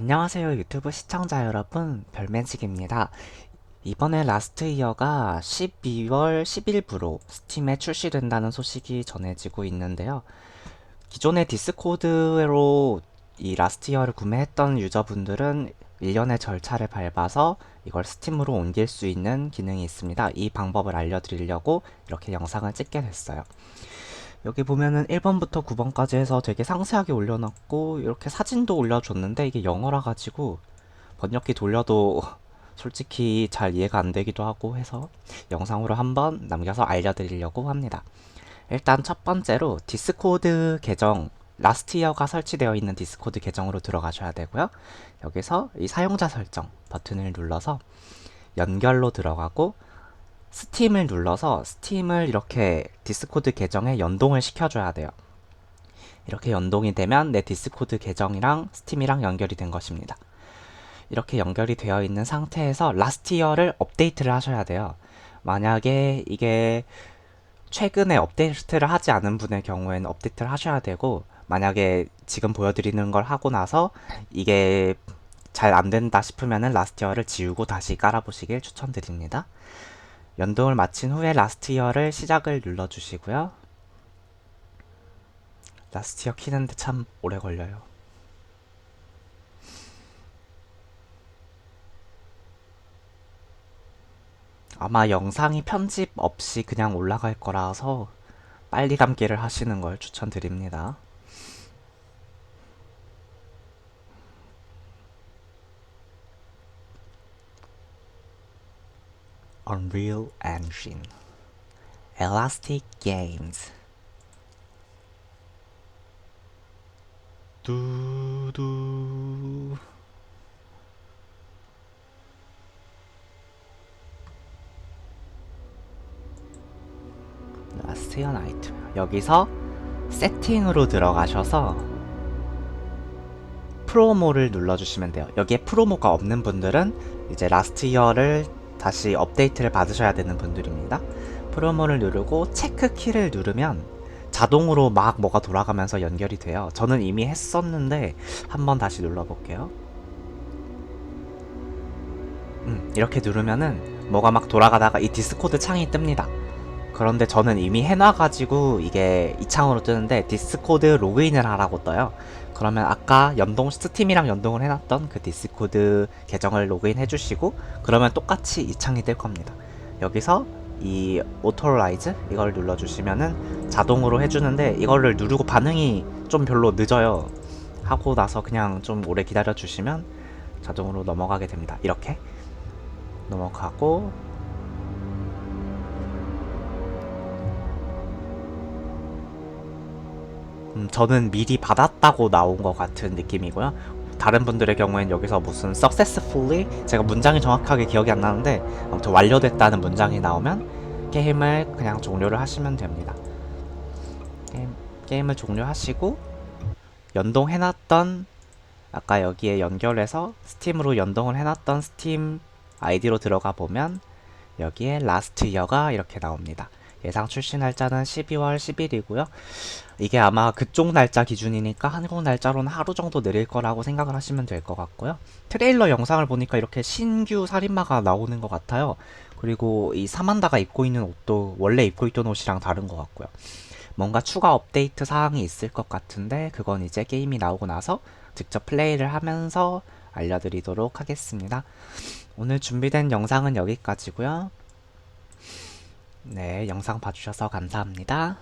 안녕하세요 유튜브 시청자 여러분. 별매직입니다. 이번에 라스트 이어가 12월 10일부로 스팀에 출시된다는 소식이 전해지고 있는데요. 기존의 디스코드로 이 라스트 이어를 구매했던 유저분들은 일련의 절차를 밟아서 이걸 스팀으로 옮길 수 있는 기능이 있습니다. 이 방법을 알려드리려고 이렇게 영상을 찍게 됐어요 여기 보면은 1번부터 9번까지 해서 되게 상세하게 올려놨고 이렇게 사진도 올려줬는데 이게 영어라 가지고 번역기 돌려도 솔직히 잘 이해가 안 되기도 하고 해서 영상으로 한번 남겨서 알려드리려고 합니다. 일단 첫 번째로 디스코드 계정 라스트 이어가 설치되어 있는 디스코드 계정으로 들어가셔야 되고요. 여기서 이 사용자 설정 버튼을 눌러서 연결로 들어가고 스팀을 눌러서 스팀을 이렇게 디스코드 계정에 연동을 시켜줘야 돼요. 이렇게 연동이 되면 내 디스코드 계정이랑 스팀이랑 연결이 된 것입니다. 이렇게 연결이 되어 있는 상태에서 라스트 이어를 업데이트를 하셔야 돼요. 만약에 이게 최근에 업데이트를 하지 않은 분의 경우에는 업데이트를 하셔야 되고 만약에 지금 보여드리는 걸 하고 나서 이게 잘 안 된다 싶으면은 라스트 이어를 지우고 다시 깔아보시길 추천드립니다. 연동을 마친 후에 라스트 이어를 시작을 눌러주시고요. 라스트 이어 키는데 참 오래 걸려요. 아마 영상이 편집 없이 그냥 올라갈 거라서 빨리 감기를 하시는 걸 추천드립니다. Unreal Engine, Elastic Games. 두두. 라스트이어 나이트. 여기서 세팅으로 들어가셔서 프로모를 눌러주시면 돼요. 여기에 프로모가 없는 분들은 이제 라스트 이어를 다시 업데이트를 받으셔야 되는 분들입니다. 프로모를 누르고 체크 키를 누르면 자동으로 막 뭐가 돌아가면서 연결이 돼요. 저는 이미 했었는데 한번 다시 눌러볼게요. 음, 이렇게 누르면은 뭐가 막 돌아가다가 이 디스코드 창이 뜹니다. 그런데 저는 이미 해놔가지고 이게 이 창으로 뜨는데 디스코드 로그인을 하라고 떠요. 그러면 아까 연동 스팀이랑 연동을 해놨던 그 디스코드 계정을 로그인 해주시고 그러면 똑같이 이 창이 뜰 겁니다. 여기서 이 오토라이즈 이걸 눌러주시면은 자동으로 해주는데 이거를 누르고 반응이 좀 별로 늦어요. 하고 나서 그냥 좀 오래 기다려 주시면 자동으로 넘어가게 됩니다. 이렇게 넘어가고 음, 저는 미리 받았다고 나온 것 같은 느낌이고요. 다른 분들의 경우엔 여기서 무슨 successfully 제가 문장이 정확하게 기억이 안 나는데 아무튼 완료됐다는 문장이 나오면 게임을 그냥 종료를 하시면 됩니다. 게임, 게임을 종료하시고 연동해놨던 아까 여기에 연결해서 스팀으로 연동을 해놨던 스팀 아이디로 들어가 보면 여기에 라스트 이어가 이렇게 나옵니다. 예상 출시 날짜는 12월 10일이고요. 이게 아마 그쪽 날짜 기준이니까 한국 날짜로는 하루 정도 느릴 거라고 생각을 하시면 될 것 같고요. 트레일러 영상을 보니까 이렇게 신규 살인마가 나오는 것 같아요. 그리고 이 사만다가 입고 있는 옷도 원래 입고 있던 옷이랑 다른 것 같고요. 뭔가 추가 업데이트 사항이 있을 것 같은데 그건 이제 게임이 나오고 나서 직접 플레이를 하면서 알려드리도록 하겠습니다. 오늘 준비된 영상은 여기까지고요. 네, 영상 봐주셔서 감사합니다.